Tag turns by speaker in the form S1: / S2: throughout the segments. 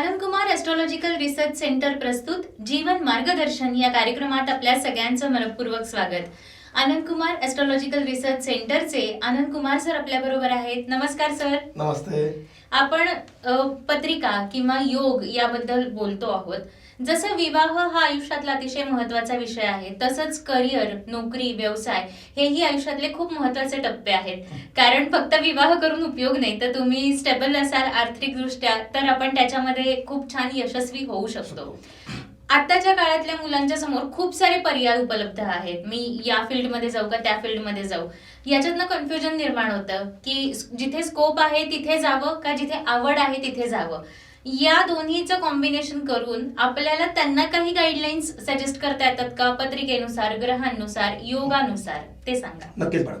S1: Anand Kumar astrological research centre प्रस्तुत जीवन मार्गदर्शन या कार्यक्रमात आपल्या सगळ्यांचं मनपूर्वक स्वागत. आनंद कुमार एस्ट्रॉलॉजिकल रिसर्च सेंटरचे आनंद कुमार सर आपल्या बरोबर आहेत. नमस्कार सर.
S2: नमस्ते.
S1: आपण अ, पत्रिका किंवा योग याबद्दल बोलतो आहोत. जसं विवाह हा आयुष्यातला अतिशय महत्त्वाचा विषय आहे तसंच करिअर नोकरी व्यवसाय हेही आयुष्यातले खूप महत्त्वाचे टप्पे आहेत. कारण फक्त विवाह करून उपयोग नाही तर तुम्ही स्टेबल असाल आर्थिकदृष्ट्या तर आपण त्याच्यामध्ये खूप छान यशस्वी होऊ शकतो. आताच्या काळातल्या मुलांच्या समोर खूप सारे पर्याय उपलब्ध आहेत. मी या फील्डमध्ये जाऊ का त्या फील्डमध्ये जाऊ? याच्यातनं कन्फ्युजन निर्माण होतं की जिथे स्कोप आहे तिथे जावं का जिथे आवड आहे तिथे जावं? या दोन्हीचं कॉम्बिनेशन करून आपल्याला त्यांना काही गाईडलाईन्स सजेस्ट करता येतात का? पत्रिकेनुसार ग्रहांनुसार योगानुसार? ते सांगा.
S2: नक्कीच मॅडम.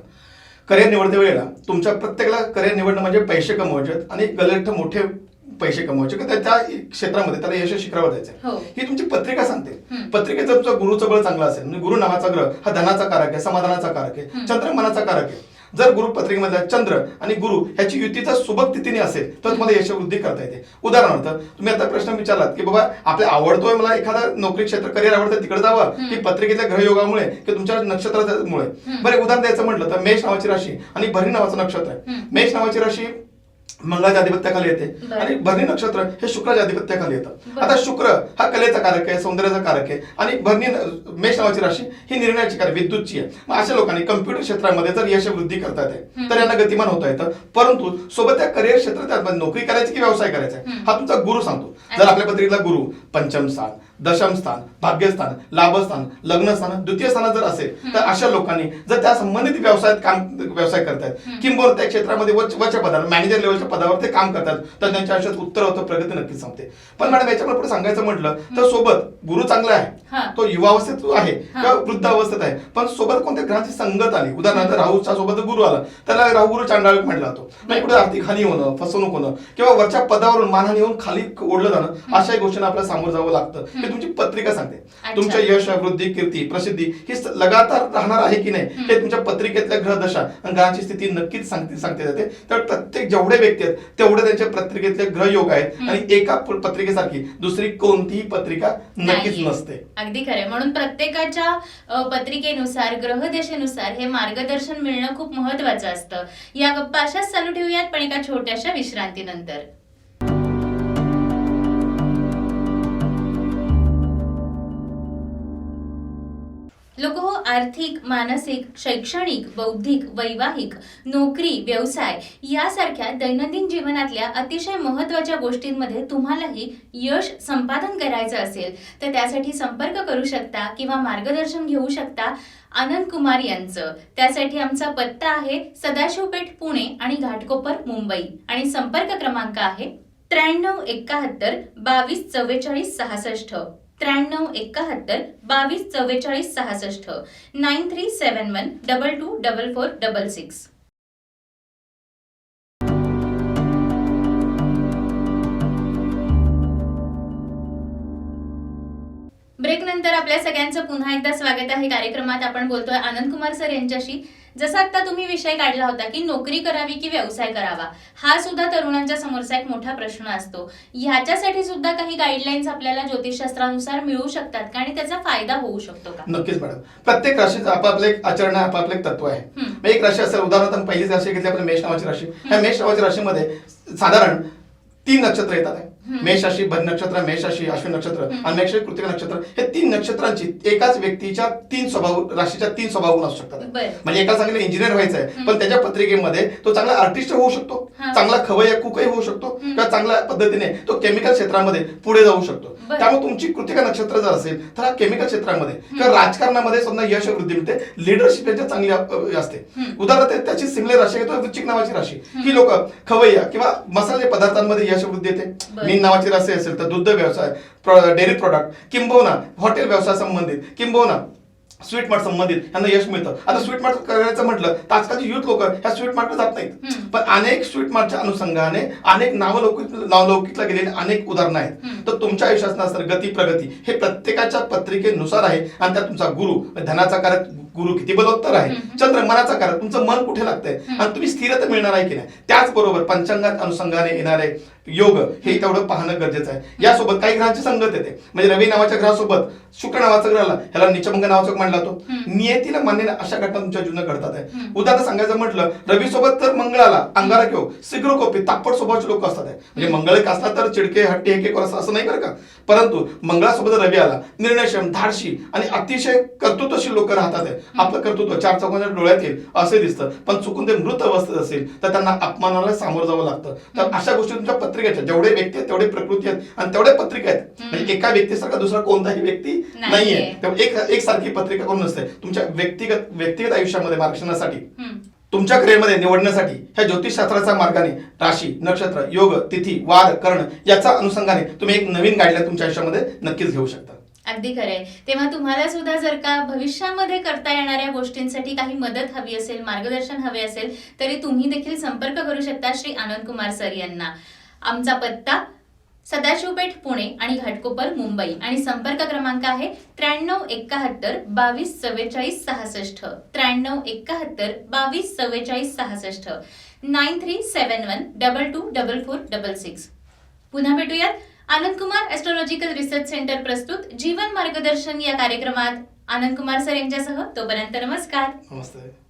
S2: करिअर निवडते वेळेला तुमच्या प्रत्येकाला करिअर निवडणं म्हणजे पैसे कमवायचे आणि गलट मोठे पैसे कमवायचे का त्या- क्षेत्रामध्ये त्याला यश शिखरावर जायचं
S1: हो.
S2: ही तुमची पत्रिका सांगते. जर तुमचा गुरुचं बळ चांगलं असेल म्हणजे गुरु नावाचा ग्रह हा धनाचा कारक आहे समाधानाचा कारक आहे. चंद्र मनाचा कारक आहे जर गुरु पत्रिकेमध्ये चंद्र आणि गुरु ह्याची युतीचा सुबक तिथीने असेल तर तुम्हाला यशवृद्धी करता येते उदाहरणार्थ तुम्ही आता प्रश्न विचारलात की बाबा आपल्या आवडतोय मला एखादा नोकरी क्षेत्र करिअर आवडतं तिकडे जावं. की पत्रिकेतल्या ग्रहयोगामुळे की तुमच्या नक्षत्रामुळे. बरं उदाहरण द्यायचं म्हटलं तर मेष नावाची राशी आणि भरणी नावाचं नक्षत्र आहे. मेष नावाची राशी मंगळाच्या अधिपत्याखाली येते. आणि भरणी नक्षत्र हे शुक्राच्या अधिपत्याखाली येतं. आता शुक्र हा कलेचा कारक आहे सौंदर्याचा कारक आहे आणि भरणी मेष नावाची राशी ही निर्णयाची कारक विद्युतची आहे मग अशा लोकांनी कम्प्युटर क्षेत्रामध्ये जर यश वृद्धी करता येते. तर यांना गतिमान होता येतं परंतु सोबत त्या करिअर क्षेत्रात नोकरी करायची की व्यवसाय करायचा. हा तुमचा गुरु सांगतो जर. आपल्या पत्रिकेतला गुरु पंचम स्थान दशम स्थान भाग्यस्थान लाभस्थान लग्नस्थान द्वितीय स्थानात जर असेल तर अशा लोकांनी जर त्या संबंधित व्यवसायात काम व्यवसाय
S1: हम्म.
S2: किंबहुना त्या क्षेत्रामध्ये वच पदावर मॅनेजर लेवलच्या पदावर ते काम करतात तर त्यांच्या आयुष्यात उत्तर होतं प्रगती नक्कीच संपते. पण मॅडम याच्यामध्ये पुढे सांगायचं म्हटलं तर सोबत गुरु चांगला आहे. तो युवावस्थेत आहे
S1: हा.
S2: किंवा वृद्ध अवस्थेत आहे. पण सोबत कोणत्या ग्रहाची संगत आली? उदाहरणार्थ राहूच्या सोबत गुरु आला त्याला राहू गुरु चांडाळ म्हटला जातो. म्हणजे पुढे आर्थिक हानी होणं फसवणूक होणं किंवा वरच्या पदावरून मानहानी होऊन खाली ओढलं जाणं अशा गोष्टींना आपल्याला सामोरं जावं लागतं. तुमची पत्रिका सांगते. तुमच्या यश वृद्धी कीर्ती प्रसिद्धी ही लगातार राहणार आहे की नाही. हे तुमच्या पत्रिकेतल्या ग्रहदशा आणि ग्रहाची स्थिती नक्कीच सांगते सांगते जाते तर प्रत्येक जेवढे व्यक्ती आहेत तेवढे त्यांच्या पत्रिकेतले ग्रहयोग आहेत. आणि एका पत्रिकेसारखी दुसरी कोणतीही पत्रिका नक्कीच. नसते
S1: अगदी खरंय म्हणून प्रत्येकाच्या पत्रिकेनुसार ग्रहदेशेनुसार हे मार्गदर्शन मिळणं खूप महत्वाचं असतं या गप्पा अशाच चालू ठेवूयात पण एका छोट्याशा विश्रांतीनंतर लोक हो आर्थिक मानसिक शैक्षणिक बौद्धिक वैवाहिक नोकरी व्यवसाय यासारख्या दैनंदिन जीवनातल्या अतिशय महत्त्वाच्या गोष्टींमध्ये तुम्हालाही यश संपादन करायचं असेल तर त्यासाठी संपर्क करू शकता किंवा मार्गदर्शन घेऊ शकता आनंद कुमार यांचं. त्यासाठी आमचा पत्ता आहे सदाशिवपेठ पुणे आणि घाटकोपर मुंबई. आणि संपर्क क्रमांक आहे त्र्याण्णव एकाहत्तर बावीस चव्वेचाळीस सहासष्ट. त्र्याण्णव एकाहत्तर बावीस चव्वेचाळीस सहासष्ट. Nine three seven one double two double four double six. Break नंतर आपल्या सगळ्यांचं पुन्हा एकदा स्वागत आहे. कार्यक्रमात आपण बोलतोय आनंद कुमार सर यांच्याशी. जसं आता तुम्ही विषय काढला होता की नोकरी करावी की व्यवसाय करावा हा सुद्धा तरुणांच्या समोरचा एक मोठा प्रश्न असतो. ह्याच्यासाठी सुद्धा काही गाईडलाईन्स आपल्याला ज्योतिषशास्त्रानुसार मिळू शकतात का आणि त्याचा फायदा होऊ शकतो का?
S2: नक्कीच मॅडम प्रत्येक राशीचं आपापलं एक आचरण आहे आपापलं एक तत्व आहे.
S1: हम्म.
S2: मग एक राशी असेल उदाहरणार्थ पहिलीच राशी घेतली आपण मेष नावाची राशी. ह्या मेष नावाच्या राशीमध्ये साधारण तीन नक्षत्र येतात. आहे.
S1: हम्म.
S2: मेष राशी भर नक्षत्र मेष राशी अश्विन नक्षत्र. आणि मेष कृतिका नक्षत्र हे तीन नक्षत्रांची एकाच व्यक्तीच्या तीन स्वभाव राशीच्या तीन स्वभाव गुण असू शकतात. म्हणजे एका चांगले इंजिनियर व्हायचं आहे. पण त्याच्या पत्रिकेमध्ये तो चांगला आर्टिस्ट होऊ शकतो. चांगला खवय्या कुकही होऊ शकतो. किंवा चांगल्या पद्धतीने तो केमिकल क्षेत्रामध्ये पुढे जाऊ शकतो. त्यामुळे तुमची कृतिका नक्षत्र जर असेल तर हा केमिकल क्षेत्रामध्ये किंवा राजकारणामध्ये समजा यश वृद्धी मिळते लिडरशिप याच्या चांगली असते. उदाहरणार्थ त्याची सिमिलर राशी आहे तो वृश्चिक नावाची राशी ही लोक खवय्या किंवा मसाले पदार्थांमध्ये यश वृद्धी येते
S1: बरं.
S2: मीन नावाची राशी असेल तर दुग्ध व्यवसाय डेअरी प्रॉडक्ट किंबहुना हॉटेल व्यवसाय संबंधित किंबहुना स्वीट मार्ट संबंधित यांना यश मिळतं आता स्वीट मार्ट करायचं म्हटलं तर आजकालची युथ लोक ह्या स्वीट मार्टला जात नाहीत. पण अनेक स्वीट मार्टच्या अनुषंगाने अनेक नावलौकिक नावलौकिकला गेलेले अनेक उदाहरणं आहेत. तर तुमच्या आयुष्यात असणार गती प्रगती हे प्रत्येकाच्या पत्रिकेनुसार आहे आणि त्यात तुमचा गुरु धनाचा कारक गुरु किती बलोत्तर आहे. चंद्र मनाचा कारक तुमचं मन कुठे लागतंय. आणि तुम्ही स्थिरता मिळणार आहे की नाही? त्याचबरोबर पंचांगात अनुषंगाने येणारे योग हे तेवढं पाहणं गरजेचं आहे. यासोबत काही ग्रहांची संगत येते. म्हणजे रवी नावाच्या ग्रहासोबत शुक्र नावाचा ग्रह आला. ह्याला निचभंग नावाचा मानला जातो. नियतीला मान्य अशा घटना तुमच्या जीवनात घडतात आहे. उदाहरण सांगायचं म्हटलं रवी सोबत तर मंगळ आला अंगारक योग सिग्रोकोपी तापट स्वभावाचे लोक असतात. म्हणजे मंगळ एक असला तर चिडके हट्टे हेके असं असं नाही बरं का? परंतु मंगळासोबत रवी आला. निर्णयक्षम धाडशी आणि अतिशय कर्तृत्वशील लोक राहतात आहे. आपलं कर्तृत्व चार चौकांच्या डोळ्यात येईल असे दिसतं. पण चुकून ते मृत अवस्थेत असेल तर त्यांना अपमानाला सामोरं जावं लागतं. तर अशा गोष्टी तुमच्या पत्रिकेच्या जेवढे व्यक्ती आहेत तेवढे प्रकृती आहेत आणि तेवढे पत्रिका आहेत. म्हणजे एका व्यक्तीसारखा दुसरा कोणताही व्यक्ती
S1: नाहीये.
S2: त्यामुळे एक एक सारखी पत्रिका करून नसते. तुमच्या व्यक्तिगत व्यक्तिगत आयुष्यामध्ये मार्गदर्शनासाठी. तुमच्या करिअरमध्ये निवडण्यासाठी ह्या ज्योतिषशास्त्राच्या मार्गाने राशी नक्षत्र योग तिथी वार कर्ण याचा अनुषंगाने तुम्ही एक नवीन गाईडलाईन तुमच्या आयुष्यामध्ये नक्कीच घेऊ शकता.
S1: अगदी खरंय. तेव्हा तुम्हाला सुद्धा जर का भविष्यामध्ये करता येणाऱ्या गोष्टींसाठी काही मदत हवी असेल मार्गदर्शन हवे असेल तरी तुम्ही देखील संपर्क करू शकता श्री आनंद कुमार सर यांना. आमचा पत्ता सदाशिवपेठ पुणे आणि घाटकोपर मुंबई. आणि संपर्क क्रमांक आहे त्र्याण्णव एकाहत्तर बावीस चव्वेचाळीस सहासष्ट. त्र्याण्णव एकाहत्तर बावीस चव्वेचाळीस सहासष्ट. Nine three seven one double two double four double six. पुन्हा भेटूयात. Anand Kumar astrological research centre प्रस्तुत जीवन मार्गदर्शन या कार्यक्रमात आनंद कुमार सर यांच्यासह तोपर्यंत नमस्कार.
S2: नमस्ते.